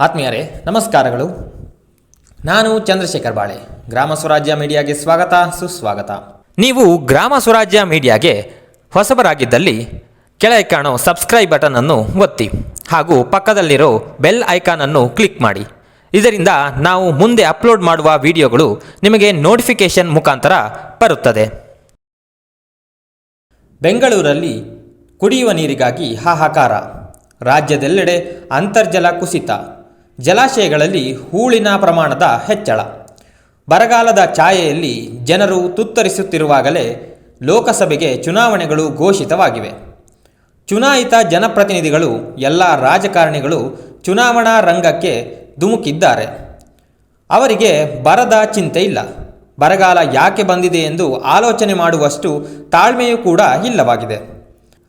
ಆತ್ಮೀಯರೇ, ನಮಸ್ಕಾರಗಳು. ನಾನು ಚಂದ್ರಶೇಖರ್ ಬಾಳೆ. ಗ್ರಾಮ ಸ್ವರಾಜ್ಯ ಮೀಡಿಯಾಗೆ ಸ್ವಾಗತ, ಸುಸ್ವಾಗತ. ನೀವು ಗ್ರಾಮ ಸ್ವರಾಜ್ಯ ಮೀಡಿಯಾಗೆ ಹೊಸಬರಾಗಿದ್ದಲ್ಲಿ ಕೆಳಗೆ ಕಾಣೋ ಸಬ್ಸ್ಕ್ರೈಬ್ ಬಟನ್ ಅನ್ನು ಒತ್ತಿ ಹಾಗೂ ಪಕ್ಕದಲ್ಲಿರೋ ಬೆಲ್ ಐಕಾನ್ ಅನ್ನು ಕ್ಲಿಕ್ ಮಾಡಿ. ಇದರಿಂದ ನಾವು ಮುಂದೆ ಅಪ್ಲೋಡ್ ಮಾಡುವ ವಿಡಿಯೋಗಳು ನಿಮಗೆ ನೋಟಿಫಿಕೇಶನ್ ಮುಖಾಂತರ ಬರುತ್ತದೆ. ಬೆಂಗಳೂರಲ್ಲಿ ಕುಡಿಯುವ ನೀರಿಗಾಗಿ ಹಾಹಾಕಾರ. ರಾಜ್ಯದೆಲ್ಲೆಡೆ ಅಂತರ್ಜಲ ಕುಸಿತ. ಜಲಾಶಯಗಳಲ್ಲಿ ಹೂಳಿನ ಪ್ರಮಾಣದ ಹೆಚ್ಚಳ. ಬರಗಾಲದ ಛಾಯೆಯಲ್ಲಿ ಜನರು ತುತ್ತರಿಸುತ್ತಿರುವಾಗಲೇ ಲೋಕಸಭೆಗೆ ಚುನಾವಣೆಗಳು ಘೋಷಿತವಾಗಿವೆ. ಚುನಾಯಿತ ಜನಪ್ರತಿನಿಧಿಗಳು, ಎಲ್ಲ ರಾಜಕಾರಣಿಗಳು ಚುನಾವಣಾ ರಂಗಕ್ಕೆ ಧುಮುಕಿದ್ದಾರೆ. ಅವರಿಗೆ ಬರದ ಚಿಂತೆ ಇಲ್ಲ. ಬರಗಾಲ ಯಾಕೆ ಬಂದಿದೆ ಎಂದು ಆಲೋಚನೆ ಮಾಡುವಷ್ಟು ತಾಳ್ಮೆಯೂ ಕೂಡ ಇಲ್ಲವಾಗಿದೆ.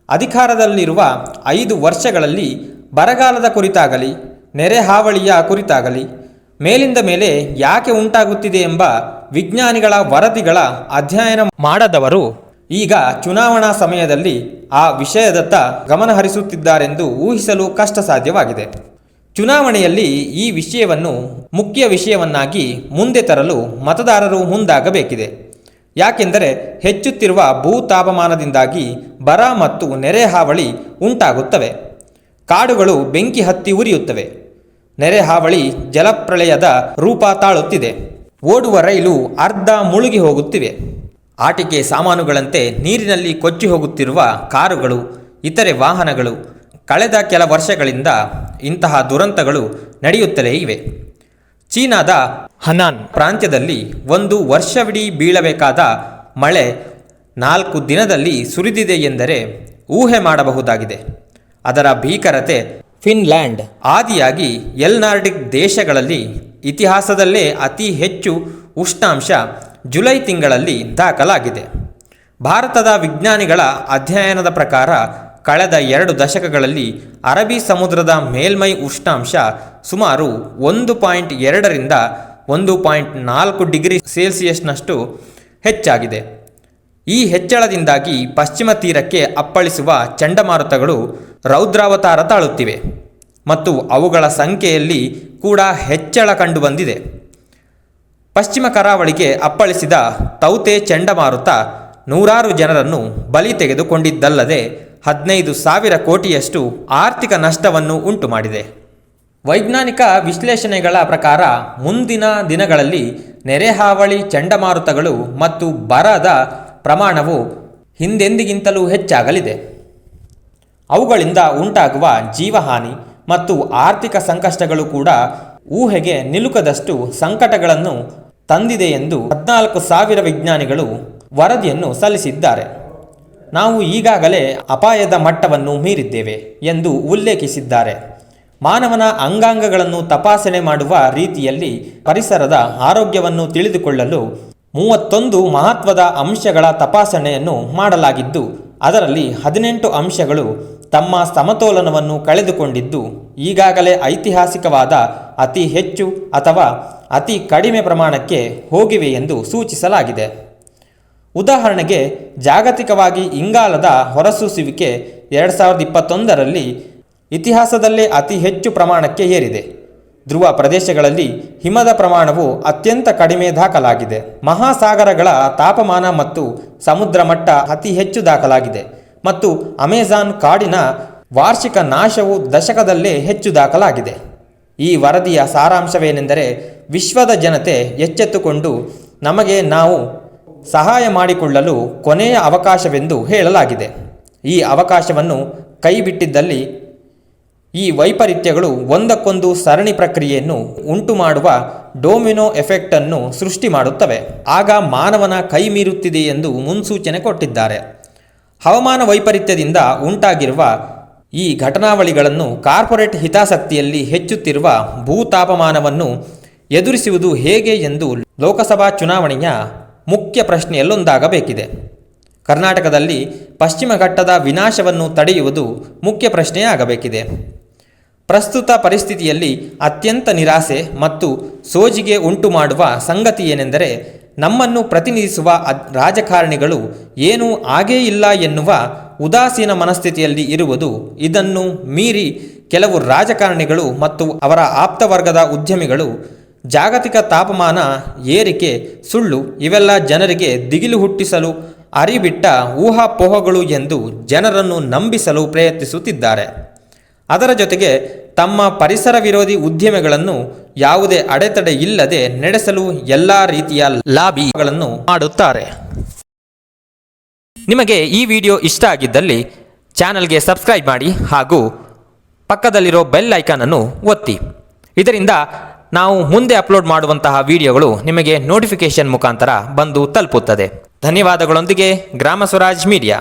ಅಧಿಕಾರದಲ್ಲಿರುವ ಐದು ವರ್ಷಗಳಲ್ಲಿ ಬರಗಾಲದ ಕುರಿತಾಗಲಿ ನೆರೆ ಹಾವಳಿಯ ಕುರಿತಾಗಲಿ, ಮೇಲಿಂದ ಮೇಲೆ ಯಾಕೆ ಉಂಟಾಗುತ್ತಿದೆ ಎಂಬ ವಿಜ್ಞಾನಿಗಳ ವರದಿಗಳ ಅಧ್ಯಯನ ಮಾಡದವರು ಈಗ ಚುನಾವಣಾ ಸಮಯದಲ್ಲಿ ಆ ವಿಷಯದತ್ತ ಗಮನಹರಿಸುತ್ತಿದ್ದಾರೆಂದು ಊಹಿಸಲು ಕಷ್ಟ ಸಾಧ್ಯವಾಗಿದೆ ಚುನಾವಣೆಯಲ್ಲಿ ಈ ವಿಷಯವನ್ನು ಮುಖ್ಯ ವಿಷಯವನ್ನಾಗಿ ಮುಂದೆ ತರಲು ಮತದಾರರು ಮುಂದಾಗಬೇಕಿದೆ. ಯಾಕೆಂದರೆ ಹೆಚ್ಚುತ್ತಿರುವ ಭೂ ತಾಪಮಾನದಿಂದಾಗಿ ಬರ ಮತ್ತು ನೆರೆ ಹಾವಳಿ ಉಂಟಾಗುತ್ತವೆ. ಕಾಡುಗಳು ಬೆಂಕಿ ಹತ್ತಿ ಉರಿಯುತ್ತವೆ. ನೆರೆ ಹಾವಳಿ ಜಲಪ್ರಳಯದ ರೂಪ ತಾಳುತ್ತಿದೆ. ಓಡುವ ರೈಲು ಅರ್ಧ ಮುಳುಗಿ ಹೋಗುತ್ತಿವೆ. ಆಟಿಕೆ ಸಾಮಾನುಗಳಂತೆ ನೀರಿನಲ್ಲಿ ಕೊಚ್ಚಿ ಹೋಗುತ್ತಿರುವ ಕಾರುಗಳು, ಇತರೆ ವಾಹನಗಳು ಕಳೆದ ಕೆಲ ವರ್ಷಗಳಿಂದ ಇಂತಹ ದುರಂತಗಳು ನಡೆಯುತ್ತಲೇ ಇವೆ. ಚೀನಾದ ಹನಾನ್ ಪ್ರಾಂತ್ಯದಲ್ಲಿ ಒಂದು ವರ್ಷವಿಡೀ ಬೀಳಬೇಕಾದ ಮಳೆ ನಾಲ್ಕು ದಿನದಲ್ಲಿ ಸುರಿದಿದೆ ಎಂದರೆ ಊಹೆ ಮಾಡಬಹುದಾಗಿದೆ. ಅದರ ಭೀಕರತೆ ಫಿನ್ಲ್ಯಾಂಡ್ ಆದಿಯಾಗಿ ಎಲ್ನಾರ್ಡಿಕ್ ದೇಶಗಳಲ್ಲಿ ಇತಿಹಾಸದಲ್ಲೇ ಅತಿ ಹೆಚ್ಚು ಉಷ್ಣಾಂಶ ಜುಲೈ ತಿಂಗಳಲ್ಲಿ ದಾಖಲಾಗಿದೆ. ಭಾರತದ ವಿಜ್ಞಾನಿಗಳ ಅಧ್ಯಯನದ ಪ್ರಕಾರ ಕಳೆದ ಎರಡು ದಶಕಗಳಲ್ಲಿ ಅರಬ್ಬಿ ಸಮುದ್ರದ ಮೇಲ್ಮೈ ಉಷ್ಣಾಂಶ ಸುಮಾರು ಒಂದು ಪಾಯಿಂಟ್ ಎರಡರಿಂದ ಒಂದು ಪಾಯಿಂಟ್ ನಾಲ್ಕು ಡಿಗ್ರಿ ಸೆಲ್ಸಿಯಸ್ನಷ್ಟು ಹೆಚ್ಚಾಗಿದೆ. ಈ ಹೆಚ್ಚಳದಿಂದಾಗಿ ಪಶ್ಚಿಮ ತೀರಕ್ಕೆ ಅಪ್ಪಳಿಸುವ ಚಂಡಮಾರುತಗಳು ರೌದ್ರಾವತಾರ ತಾಳುತ್ತಿವೆ. ಮತ್ತು ಅವುಗಳ ಸಂಖ್ಯೆಯಲ್ಲಿ ಕೂಡ ಹೆಚ್ಚಳ ಕಂಡುಬಂದಿದೆ ಪಶ್ಚಿಮ ಕರಾವಳಿಗೆ ಅಪ್ಪಳಿಸಿದ ತೌತೆ ಚಂಡಮಾರುತ ನೂರಾರು ಜನರನ್ನು ಬಲಿ ತೆಗೆದುಕೊಂಡಿದ್ದಲ್ಲದೆ ಹದಿನೈದು ಸಾವಿರ ಕೋಟಿಯಷ್ಟು ಆರ್ಥಿಕ ನಷ್ಟವನ್ನು ಉಂಟು ಮಾಡಿದೆ ವೈಜ್ಞಾನಿಕ ವಿಶ್ಲೇಷಣೆಗಳ ಪ್ರಕಾರ ಮುಂದಿನ ದಿನಗಳಲ್ಲಿ ನೆರೆಹಾವಳಿ ಚಂಡಮಾರುತಗಳು ಮತ್ತು ಬರದ ಪ್ರಮಾಣವು ಹಿಂದೆಂದಿಗಿಂತಲೂ ಹೆಚ್ಚಾಗಲಿದೆ. ಅವುಗಳಿಂದ ಉಂಟಾಗುವ ಜೀವಹಾನಿ ಮತ್ತು ಆರ್ಥಿಕ ಸಂಕಷ್ಟಗಳು ಕೂಡ ಊಹೆಗೆ ನಿಲುಕದಷ್ಟು ಸಂಕಟಗಳನ್ನು ತಂದಿದೆ ಎಂದು ಹದಿನಾಲ್ಕು ಸಾವಿರ ವಿಜ್ಞಾನಿಗಳು ವರದಿಯನ್ನು ಸಲ್ಲಿಸಿದ್ದಾರೆ. ನಾವು ಈಗಾಗಲೇ ಅಪಾಯದ ಮಟ್ಟವನ್ನು ಮೀರಿದ್ದೇವೆ ಎಂದು ಉಲ್ಲೇಖಿಸಿದ್ದಾರೆ. ಮಾನವನ ಅಂಗಾಂಗಗಳನ್ನು ತಪಾಸಣೆ ಮಾಡುವ ರೀತಿಯಲ್ಲಿ ಪರಿಸರದ ಆರೋಗ್ಯವನ್ನು ತಿಳಿದುಕೊಳ್ಳಲು ಮೂವತ್ತೊಂದು ಮಹತ್ವದ ಅಂಶಗಳ ತಪಾಸಣೆಯನ್ನು ಮಾಡಲಾಗಿದ್ದು ಅದರಲ್ಲಿ ಹದಿನೆಂಟು ಅಂಶಗಳು ತಮ್ಮ ಸಮತೋಲನವನ್ನು ಕಳೆದುಕೊಂಡಿದ್ದು, ಈಗಾಗಲೇ ಐತಿಹಾಸಿಕವಾದ ಅತಿ ಹೆಚ್ಚು ಅಥವಾ ಅತಿ ಕಡಿಮೆ ಪ್ರಮಾಣಕ್ಕೆ ಹೋಗಿವೆ ಎಂದು ಸೂಚಿಸಲಾಗಿದೆ. ಉದಾಹರಣೆಗೆ, ಜಾಗತಿಕವಾಗಿ ಇಂಗಾಲದ ಹೊರಸೂಸುವಿಕೆ ಎರಡು ಸಾವಿರದ ಇಪ್ಪತ್ತೊಂದರಲ್ಲಿ ಇತಿಹಾಸದಲ್ಲೇ ಅತಿ ಹೆಚ್ಚು ಪ್ರಮಾಣಕ್ಕೆ ಏರಿದೆ. ಧ್ರುವ ಪ್ರದೇಶಗಳಲ್ಲಿ ಹಿಮದ ಪ್ರಮಾಣವು ಅತ್ಯಂತ ಕಡಿಮೆ ದಾಖಲಾಗಿದೆ. ಮಹಾಸಾಗರಗಳ ತಾಪಮಾನ ಮತ್ತು ಸಮುದ್ರ ಮಟ್ಟ ಅತಿ ಹೆಚ್ಚು ದಾಖಲಾಗಿದೆ ಮತ್ತು ಅಮೆಜಾನ್ ಕಾಡಿನ ವಾರ್ಷಿಕ ನಾಶವು ದಶಕದಲ್ಲೇ ಹೆಚ್ಚು ದಾಖಲಾಗಿದೆ. ಈ ವರದಿಯ ಸಾರಾಂಶವೇನೆಂದರೆ ವಿಶ್ವದ ಜನತೆ ಎಚ್ಚೆತ್ತುಕೊಂಡು ನಮಗೆ ನಾವು ಸಹಾಯ ಮಾಡಿಕೊಳ್ಳಲು ಕೊನೆಯ ಅವಕಾಶವೆಂದು ಹೇಳಲಾಗಿದೆ. ಈ ಅವಕಾಶವನ್ನು ಕೈಬಿಟ್ಟಿದ್ದಲ್ಲಿ ಈ ವೈಪರೀತ್ಯಗಳು ಒಂದಕ್ಕೊಂದು ಸರಣಿ ಪ್ರಕ್ರಿಯೆಯನ್ನು ಉಂಟು ಮಾಡುವ ಡೊಮಿನೋ ಎಫೆಕ್ಟ್ ಅನ್ನು ಸೃಷ್ಟಿ ಮಾಡುತ್ತವೆ. ಆಗ ಮಾನವನ ಕೈ ಮೀರುತ್ತಿದೆ ಎಂದು ಮುನ್ಸೂಚನೆ ಕೊಟ್ಟಿದ್ದಾರೆ. ಹವಾಮಾನ ವೈಪರೀತ್ಯದಿಂದ ಉಂಟಾಗಿರುವ ಈ ಘಟನಾವಳಿಗಳನ್ನು ಕಾರ್ಪೊರೇಟ್ ಹಿತಾಸಕ್ತಿಯಲ್ಲಿ ಹೆಚ್ಚುತ್ತಿರುವ ಭೂತಾಪಮಾನವನ್ನು ಎದುರಿಸುವುದು ಹೇಗೆ ಎಂದು ಲೋಕಸಭಾ ಚುನಾವಣೆಯ ಮುಖ್ಯ ಪ್ರಶ್ನೆಯಲ್ಲೊಂದಾಗಬೇಕಿದೆ. ಕರ್ನಾಟಕದಲ್ಲಿ ಪಶ್ಚಿಮ ಘಟ್ಟದ ವಿನಾಶವನ್ನು ತಡೆಯುವುದು ಮುಖ್ಯ ಪ್ರಶ್ನೆಯಾಗಬೇಕಿದೆ. ಪ್ರಸ್ತುತ ಪರಿಸ್ಥಿತಿಯಲ್ಲಿ ಅತ್ಯಂತ ನಿರಾಸೆ ಮತ್ತು ಸೋಜಿಗೆ ಉಂಟು ಮಾಡುವ ಸಂಗತಿ ಏನೆಂದರೆ ನಮ್ಮನ್ನು ಪ್ರತಿನಿಧಿಸುವ ರಾಜಕಾರಣಿಗಳು ಏನೂ ಆಗೇ ಇಲ್ಲ ಎನ್ನುವ ಉದಾಸೀನ ಮನಸ್ಥಿತಿಯಲ್ಲಿ ಇರುವುದು. ಇದನ್ನು ಮೀರಿ ಕೆಲವು ರಾಜಕಾರಣಿಗಳು ಮತ್ತು ಅವರ ಆಪ್ತವರ್ಗದ ಉದ್ಯಮಿಗಳು ಜಾಗತಿಕ ತಾಪಮಾನ, ಏರಿಕೆ, ಸುಳ್ಳು ಇವೆಲ್ಲ ಜನರಿಗೆ ದಿಗಿಲು ಹುಟ್ಟಿಸಲು ಅರಿಬಿಟ್ಟ ಊಹಾಪೋಹಗಳು ಎಂದು ಜನರನ್ನು ನಂಬಿಸಲು ಪ್ರಯತ್ನಿಸುತ್ತಿದ್ದಾರೆ. ಅದರ ಜೊತೆಗೆ ತಮ್ಮ ಪರಿಸರ ವಿರೋಧಿ ಉದ್ಯಮಗಳನ್ನು ಯಾವುದೇ ಅಡೆತಡೆ ಇಲ್ಲದೆ ನಡೆಸಲು ಎಲ್ಲ ರೀತಿಯ ಲಾಬಿಗಳನ್ನು ಮಾಡುತ್ತಾರೆ. ನಿಮಗೆ ಈ ವಿಡಿಯೋ ಇಷ್ಟ ಆಗಿದ್ದಲ್ಲಿ ಚಾನಲ್ಗೆ ಸಬ್ಸ್ಕ್ರೈಬ್ ಮಾಡಿ ಹಾಗೂ ಪಕ್ಕದಲ್ಲಿರೋ ಬೆಲ್ ಐಕಾನ್ ಅನ್ನು ಒತ್ತಿ. ಇದರಿಂದ ನಾವು ಮುಂದೆ ಅಪ್ಲೋಡ್ ಮಾಡುವಂತಹ ವಿಡಿಯೋಗಳು ನಿಮಗೆ ನೋಟಿಫಿಕೇಶನ್ ಮುಖಾಂತರ ಬಂದು ತಲುಪುತ್ತದೆ. ಧನ್ಯವಾದಗಳೊಂದಿಗೆ ಗ್ರಾಮ ಸ್ವರಾಜ್ ಮೀಡಿಯಾ.